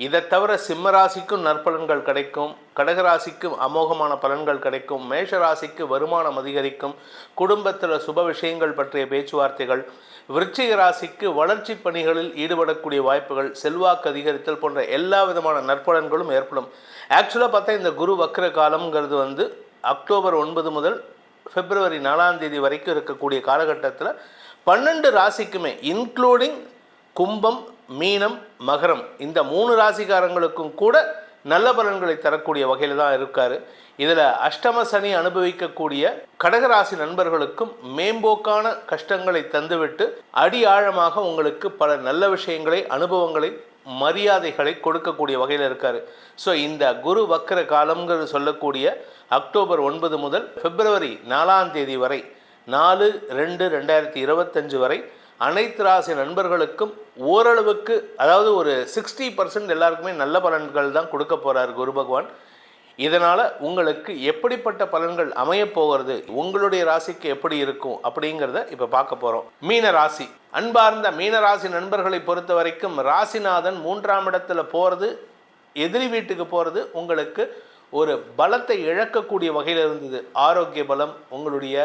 இதை தவிர சிம்மராசிக்கும் நற்பலன்கள் கிடைக்கும் கடகராசிக்கும் அமோகமான பலன்கள் கிடைக்கும் மேஷராசிக்கு வருமானம் அதிகரிக்கும் குடும்பத்தில் சுப விஷயங்கள் பற்றிய பேச்சுவார்த்தைகள் விருச்சிக ராசிக்கு வளர்ச்சி பணிகளில் ஈடுபடக்கூடிய வாய்ப்புகள் செல்வாக்கு அதிகரித்தல் போன்ற எல்லா விதமான நற்பலன்களும் ஏற்படும். ஆக்சுவலாக பார்த்தா இந்த குரு வக்ர காலம்ங்கிறது வந்து அக்டோபர் ஒன்பது முதல் பிப்ரவரி நாலாம் தேதி வரைக்கும் இருக்கக்கூடிய காலகட்டத்தில் பன்னெண்டு ராசிக்குமே இன்க்ளூடிங் கும்பம் மீனம் மகரம் இந்த மூணு ராசிக்காரங்களுக்கும் கூட நல்ல பலன்களை தரக்கூடிய வகையில் தான் இருக்கார். இதில் அஷ்டம சனி அனுபவிக்கக்கூடிய கடகராசி நண்பர்களுக்கும் மேம்போக்கான கஷ்டங்களை தந்துவிட்டு அடி ஆழமாக உங்களுக்கு பல நல்ல விஷயங்களை அனுபவங்களை மரியாதைகளை கொடுக்கக்கூடிய வகையில் இருக்கார். ஸோ இந்த குரு வக்கர காலம்ங்கிறது சொல்லக்கூடிய அக்டோபர் ஒன்பது முதல் பிப்ரவரி நாலாம் தேதி வரை நாலு ரெண்டு ரெண்டாயிரத்தி இருபத்தஞ்சு வரை அனைத்து ராசி நண்பர்களுக்கும் ஓரளவுக்கு அதாவது ஒரு சிக்ஸ்டி பர்சன்ட் எல்லாருக்குமே நல்ல பலன்கள் தான் கொடுக்க போகிறார் குரு பகவான். இதனால் உங்களுக்கு எப்படிப்பட்ட பலன்கள் அமையப்போகிறது உங்களுடைய ராசிக்கு எப்படி இருக்கும் அப்படிங்கிறத இப்போ பார்க்க போகிறோம் மீன ராசி. அன்பார்ந்த மீன ராசி நண்பர்களை பொறுத்த வரைக்கும் ராசிநாதன் மூன்றாம் இடத்துல போகிறது எதிரி வீட்டுக்கு போகிறது உங்களுக்கு ஒரு பலத்தை இழக்கக்கூடிய வகையில் இருந்தது. ஆரோக்கிய பலம் உங்களுடைய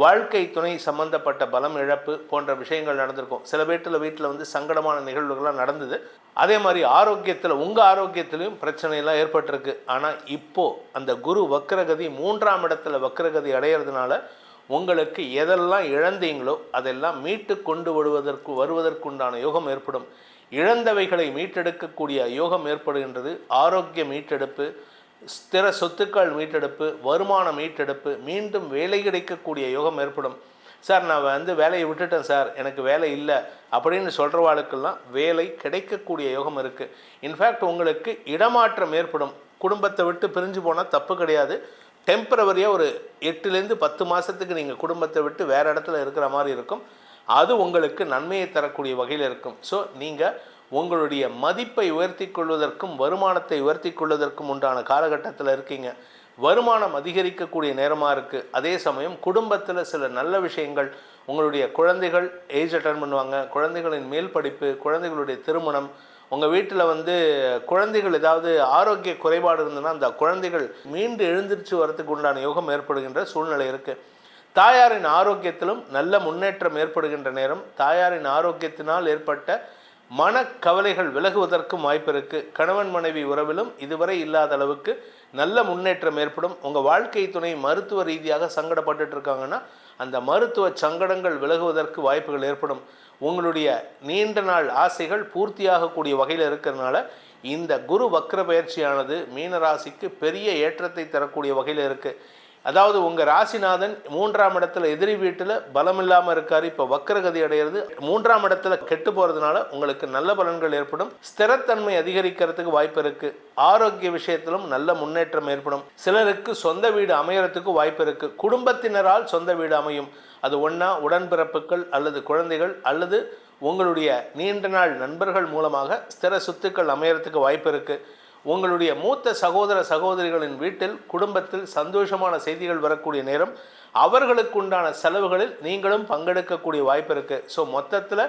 வாழ்க்கை துணை சம்பந்தப்பட்ட பலம் இழப்பு போன்ற விஷயங்கள் நடந்திருக்கும். சில பேர்த்தில் வீட்டில் வந்து சங்கடமான நிகழ்வுகள்லாம் நடந்தது. அதே மாதிரி ஆரோக்கியத்தில் உங்கள் ஆரோக்கியத்திலையும் பிரச்சனையெல்லாம் ஏற்பட்டிருக்கு. ஆனால் இப்போது அந்த குரு வக்ரகதி மூன்றாம் இடத்துல வக்ரகதி அடையிறதுனால உங்களுக்கு எதெல்லாம் இழந்தீங்களோ அதெல்லாம் மீட்டு கொண்டு வருவதற்கு வருவதற்குண்டான யோகம் ஏற்படும். இழந்தவைகளை மீட்டெடுக்கக்கூடிய யோகம் ஏற்படுகின்றது. ஆரோக்கிய மீட்டெடுப்பு ஸ்திர சொத்துக்கள் மீட்டெடுப்பு வருமானம் மீட்டெடுப்பு மீண்டும் வேலை கிடைக்கக்கூடிய யோகம் ஏற்படும். சார் நான் வந்து வேலையை விட்டுட்டேன் சார் எனக்கு வேலை இல்லை அப்படின்னு சொல்கிறவாளுக்கெல்லாம் வேலை கிடைக்கக்கூடிய யோகம் இருக்குது இன்ஃபேக்ட் உங்களுக்கு இடமாற்றம் ஏற்படும். குடும்பத்தை விட்டு பிரிஞ்சு போனால் தப்பு கிடையாது. டெம்பரவரியாக ஒரு எட்டுலேருந்து பத்து மாதத்துக்கு நீங்கள் குடும்பத்தை விட்டு வேறு இடத்துல இருக்கிற மாதிரி இருக்கும். அது உங்களுக்கு நன்மையை தரக்கூடிய வகையில் இருக்கும். ஸோ நீங்கள் உங்களுடைய மதிப்பை உயர்த்தி கொள்வதற்கும் வருமானத்தை உயர்த்தி கொள்வதற்கும் உண்டான காலகட்டத்தில் இருக்கீங்க. வருமானம் அதிகரிக்கக்கூடிய நேரமாக இருக்குது அதே சமயம் குடும்பத்தில் சில நல்ல விஷயங்கள் உங்களுடைய குழந்தைகள் ஏஜ் அட்டன் பண்ணுவாங்க. குழந்தைகளின் மேல் படிப்பு குழந்தைகளுடைய திருமணம் உங்கள் வீட்டில் வந்து குழந்தைகள் ஏதாவது ஆரோக்கிய குறைபாடு இருந்ததுன்னா அந்த குழந்தைகள் மீண்டு எழுந்திருச்சு வரத்துக்கு உண்டான யோகம் ஏற்படுகின்ற சூழ்நிலை இருக்குது தாயாரின் ஆரோக்கியத்திலும் நல்ல முன்னேற்றம் ஏற்படுகின்ற நேரம் தாயாரின் ஆரோக்கியத்தினால் ஏற்பட்ட மனக்கவலைகள் விலகுவதற்கும் வாய்ப்பு இருக்குது கணவன் மனைவி உறவிலும் இதுவரை இல்லாத அளவுக்கு நல்ல முன்னேற்றம் ஏற்படும். உங்கள் வாழ்க்கை துணை மருத்துவ ரீதியாக சங்கடப்பட்டு இருக்காங்கன்னா அந்த மருத்துவ சங்கடங்கள் விலகுவதற்கு வாய்ப்புகள் ஏற்படும். உங்களுடைய நீண்ட நாள் ஆசைகள் பூர்த்தியாகக்கூடிய வகையில் இருக்கிறதுனால இந்த குரு வக்ர பயிற்சியானது மீனராசிக்கு பெரிய ஏற்றத்தை தரக்கூடிய வகையில் இருக்குது அதாவது உங்கள் ராசிநாதன் மூன்றாம் இடத்துல எதிரி வீட்டில் பலம் இல்லாமல் இருக்கார் இப்போ வக்கரகதி அடையிறது. மூன்றாம் இடத்துல கெட்டு போகிறதுனால உங்களுக்கு நல்ல பலன்கள் ஏற்படும். ஸ்திரத்தன்மை அதிகரிக்கிறதுக்கு வாய்ப்பு இருக்குது ஆரோக்கிய விஷயத்திலும் நல்ல முன்னேற்றம் ஏற்படும். சிலருக்கு சொந்த வீடு அமையறதுக்கு வாய்ப்பு இருக்குது குடும்பத்தினரால் சொந்த வீடு அமையும். அது ஒன்றா உடன்பிறப்புகள் அல்லது குழந்தைகள் அல்லது உங்களுடைய நீண்ட நாள் நண்பர்கள் மூலமாக ஸ்திர சொத்துக்கள் அமையறதுக்கு வாய்ப்பு இருக்குது உங்களுடைய மூத்த சகோதர சகோதரிகளின் வீட்டில் குடும்பத்தில் சந்தோஷமான செய்திகள் வரக்கூடிய நேரம் அவர்களுக்கு உண்டான செலவுகளில் நீங்களும் பங்கெடுக்கக்கூடிய வாய்ப்பு இருக்குது ஸோ மொத்தத்தில்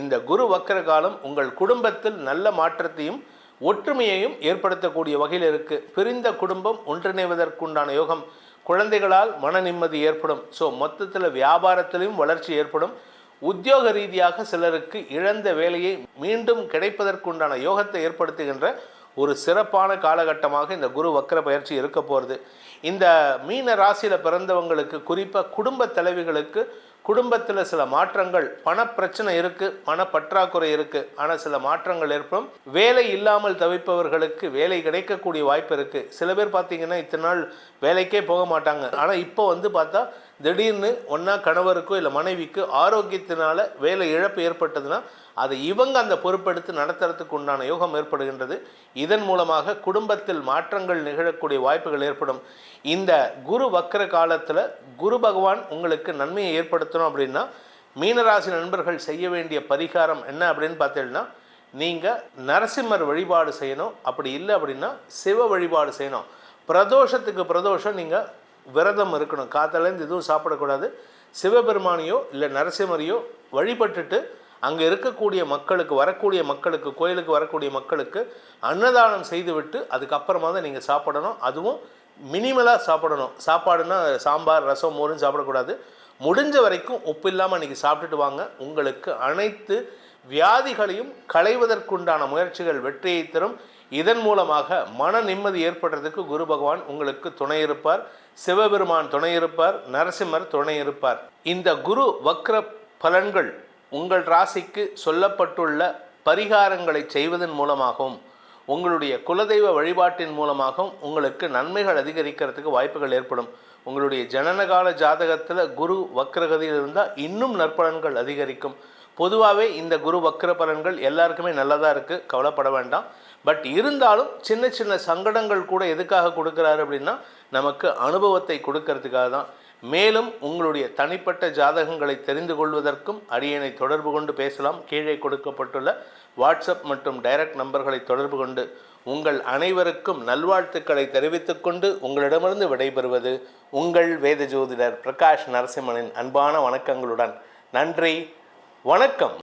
இந்த குரு வக்கர காலம் உங்கள் குடும்பத்தில் நல்ல மாற்றத்தையும் ஒற்றுமையையும் ஏற்படுத்தக்கூடிய வகையில் இருக்குது பிரிந்த குடும்பம் ஒன்றிணைவதற்குண்டான யோகம் குழந்தைகளால் மன நிம்மதி ஏற்படும். ஸோ மொத்தத்தில் வியாபாரத்திலையும் வளர்ச்சி ஏற்படும். உத்தியோக ரீதியாக சிலருக்கு இழந்த வேலையை மீண்டும் கிடைப்பதற்குண்டான யோகத்தை ஏற்படுத்துகின்ற ஒரு சிறப்பான காலகட்டமாக இந்த குரு வக்கர பயிற்சி இருக்க போகிறது இந்த மீன ராசியில் பிறந்தவங்களுக்கு குறிப்பாக குடும்ப தலைவிகளுக்கு குடும்பத்தில் சில மாற்றங்கள் பணப்பிரச்சனை இருக்குது பணப்பற்றாக்குறை இருக்குது ஆனால் சில மாற்றங்கள் ஏற்படும். வேலை இல்லாமல் தவிப்பவர்களுக்கு வேலை கிடைக்கக்கூடிய வாய்ப்பு இருக்குது சில பேர் பார்த்திங்கன்னா இத்தனை நாள் வேலைக்கே போக மாட்டாங்க. ஆனால் இப்போ வந்து பார்த்தா திடீர்னு ஒன்றா கணவருக்கோ இல்லை மனைவிக்கோ ஆரோக்கியத்தினால வேலை இழப்பு ஏற்பட்டதுன்னா அதை இவங்க அந்த பொறுப்பெடுத்து நடத்துறதுக்கு உண்டான யோகம் ஏற்படுகின்றது. இதன் மூலமாக குடும்பத்தில் மாற்றங்கள் நிகழக்கூடிய வாய்ப்புகள் ஏற்படும். இந்த குரு வக்கர காலத்தில் குரு பகவான் உங்களுக்கு நன்மையை ஏற்படுத்தணும் அப்படின்னா மீனராசி நண்பர்கள் செய்ய வேண்டிய பரிகாரம் என்ன அப்படின்னு பார்த்தீங்கன்னா நீங்கள் நரசிம்மர் வழிபாடு செய்யணும். அப்படி இல்லை அப்படின்னா சிவ வழிபாடு செய்யணும். பிரதோஷத்துக்கு பிரதோஷம் நீங்கள் விரதம் இருக்கணும். காத்தாலேருந்து எதுவும் சாப்பிடக்கூடாது. சிவபெருமானையோ இல்லை நரசிம்மரையோ வழிபட்டுட்டு அங்கே இருக்கக்கூடிய மக்களுக்கு வரக்கூடிய மக்களுக்கு கோயிலுக்கு வரக்கூடிய மக்களுக்கு அன்னதானம் செய்துவிட்டு அதுக்கப்புறமா தான் நீங்கள் சாப்பிடணும். அதுவும் மினிமலாக சாப்பிடணும். சாப்பாடுனா சாம்பார் ரசம் மோரும் சாப்பிடக்கூடாது. முடிஞ்ச வரைக்கும் உப்பு இல்லாமல் இன்றைக்கி சாப்பிட்டுட்டு வாங்க. உங்களுக்கு அனைத்து வியாதிகளையும் களைவதற்குண்டான முயற்சிகள் வெற்றியை தரும். இதன் மூலமாக மன நிம்மதி ஏற்படுறதுக்கு குரு பகவான் உங்களுக்கு துணை இருப்பார். சிவபெருமான் துணை இருப்பார். நரசிம்மர் துணை இருப்பார். இந்த குரு வக்ர பலன்கள் உங்கள் ராசிக்கு சொல்லப்பட்டுள்ள பரிகாரங்களை செய்வதன் மூலமாகவும் உங்களுடைய குலதெய்வ வழிபாட்டின் மூலமாகவும் உங்களுக்கு நன்மைகள் அதிகரிக்கிறதுக்கு வாய்ப்புகள் ஏற்படும். உங்களுடைய ஜனனகால ஜாதகத்தில் குரு வக்ரகதியில் இருந்தால் இன்னும் நற்பலன்கள் அதிகரிக்கும். பொதுவாகவே இந்த குரு வக்ர பலன்கள் எல்லாருக்குமே நல்லதாக இருக்குது கவலைப்பட வேண்டாம். பட் இருந்தாலும் சின்ன சின்ன சங்கடங்கள் கூட எதுக்காக கொடுக்குறாரு அப்படின்னா நமக்கு அனுபவத்தை கொடுக்கறதுக்காக தான். மேலும் உங்களுடைய தனிப்பட்ட ஜாதகங்களை தெரிந்து கொள்வதற்கும் அரியணை தொடர்பு கொண்டு பேசலாம். கீழே கொடுக்கப்பட்டுள்ள வாட்ஸ்அப் மற்றும் டைரக்ட் நம்பர்களை தொடர்பு கொண்டு உங்கள் அனைவருக்கும் நல்வாழ்த்துக்களை தெரிவித்துக்கொண்டு உங்களிடமிருந்து விடைபெறுவது உங்கள் வேத ஜோதிடர் பிரகாஷ் நரசிம்மனின் அன்பான வணக்கங்களுடன். நன்றி. வணக்கம்.